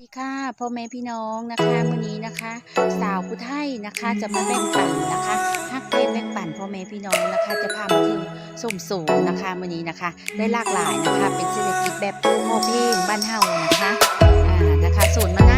สวัสดีค่ะพ่อแม่พี่น้องนะคะวันนี้นะคะ สาวผู้ไทยนะคะจะมาแบ่งปันนะคะฮักเพลงแบ่งปันพ่อแม่พี่น้องนะคะ จะพามาถึงสมสูงนะคะวันนี้นะคะ ได้หลากหลายนะคะ เป็นเศรษฐกิจแบบพ่อเพลงบ้านเฮานะคะอ่านะคะส่วนมะนาว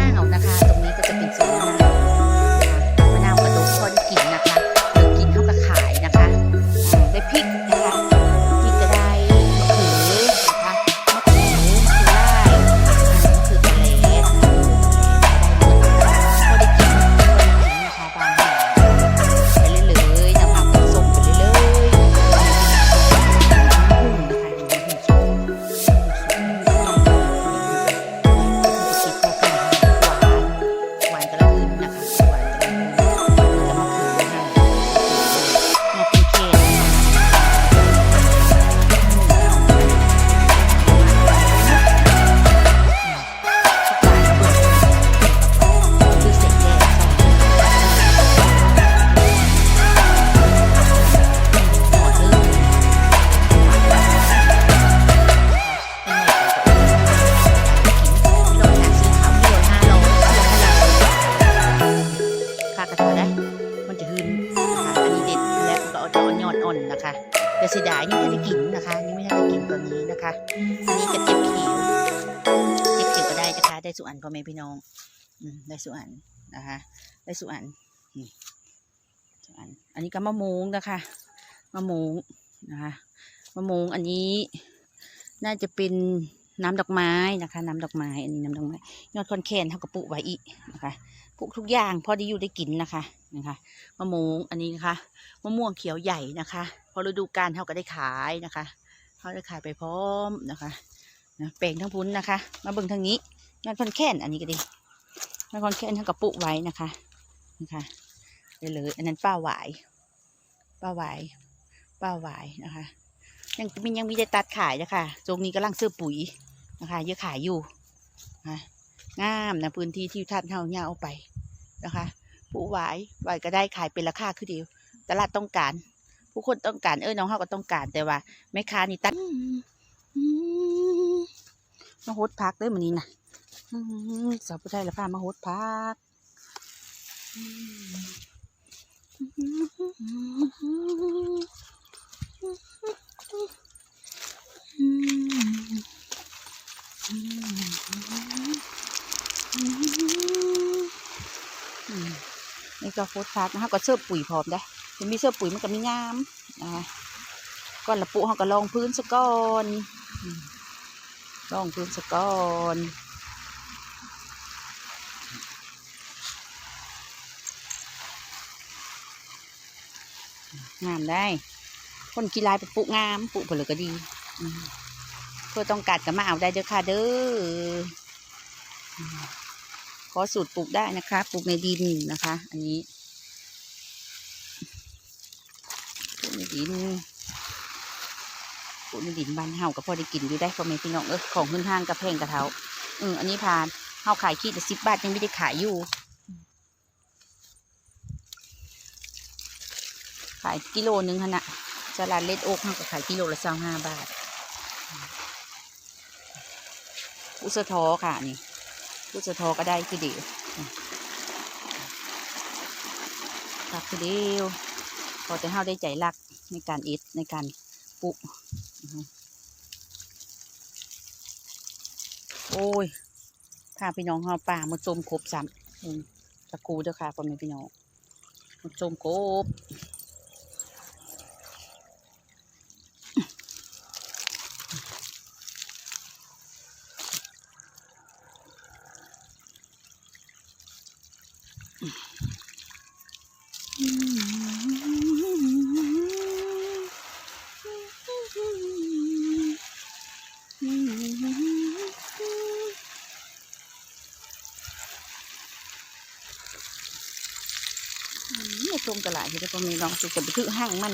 นยอดอ่อนะคะแต่เสียดายนี่ไม่ได้กินนะคะนี่ไม่ได้กินตัวนี้นะคะอันนี้กระเจี๊ยบเขียวเจี๊ยบเขียวก็ได้นะคะ ได้สุอันพ่อแม่พี่น้องอืมได้สุอันนะคะ ได้สุอันสุอัน อันนี้ก็มะม่วงนะคะมะม่วงนะคะมะม่วงอันนี้ น่าจะเป็นน้ำดอกไม้นะคะ น้ำดอกไม้อันนี้น้ำดอกไม้ยอดคอนแคนเท่ากับปลูกไว้อีกนะคะ ลูกทุกอย่างพอด้อยู่ได้กินนะคะนะคะมะม่วงอันนี้นะคะมะม่วงเขียวใหญ่นะคะพอฤดูกาลเท่าก็ได้ขายนะคะเขาได้ขายไปพร้อมนะคะนะแปลงทั้งพุ้นนะคะ มาเบิ่งทางนี้ยอดคอนแคนอันนี้ก็ดีนครแค่นทั้งกระปุกไว้นะคะนะคะได้เลย อันนั้นป้าหวายป้าหวายป้าหวายนะคะยังมียังมีได้ตัดขายนะคะตรงนี้กำลังซื้อปุ๋ยนะคะเยอะขายอยู่นะงามนะพื้นที่ที่ท่านเฮาเนี่ยเอาไป นะคะผู้หวายหวายก็ได้ขายเป็นราคาคือเดียวตลาดต้องการ ผู้คนต้องการเอ้ยน้องเฮาก็ต้องการแต่ว่าแม่ค้านี่ตัดมาโฮดพักเด้อมันนี้นะสาวผู้ไทยละพามาโฮดพักอืม นี่ก็โคตรพักนะคะก็เสื้อปุ๋ยพร้อมได้จะมีเสื้อปุ๋ยมันก็มีงามนะคะก่อนละปุเขาก็ลองพื้นสะก่อนลองพื้นสะก่อนงามได้ คนกีฬายไปปลูกงามปลูกผลก็ดีเพื่อต้องการก็มาเอาได้เด้อค่ะเด้อ ขอสูตรปลูกได้นะคะ ปลูกในดินนะคะ อันนี้ปลูกในดินปลูกในดินบ้านเฮาก็พอได้กินอยู่ได้พ่อแม่พี่น้องเออของขึ้นห้างกระแพงกระเท้าอืมอันนี้ผ่านเฮาขายขีดละสิบบาทยังไม่ได้ขายอยู่ ขายกิโลนึงขนาดสลัดเล็ดโอ๊กเขาก็ขายกิโลละสองห้าบาท อุสทอค่ะนี่ อุสะทอก็ได้คือเดียวรักคือเดียวพอจะเฮาได้ใจรักในการอ็ดในการปลูกโอ้ยพาพี่น้องเฮาป่ามาจมครบสามอืมตะกูเด้อค่ะพ่อแม่พี่น้องมาจมครบ ตรงตลาดที่ได้พอมีน้องสุดจะไปถือห้างมัน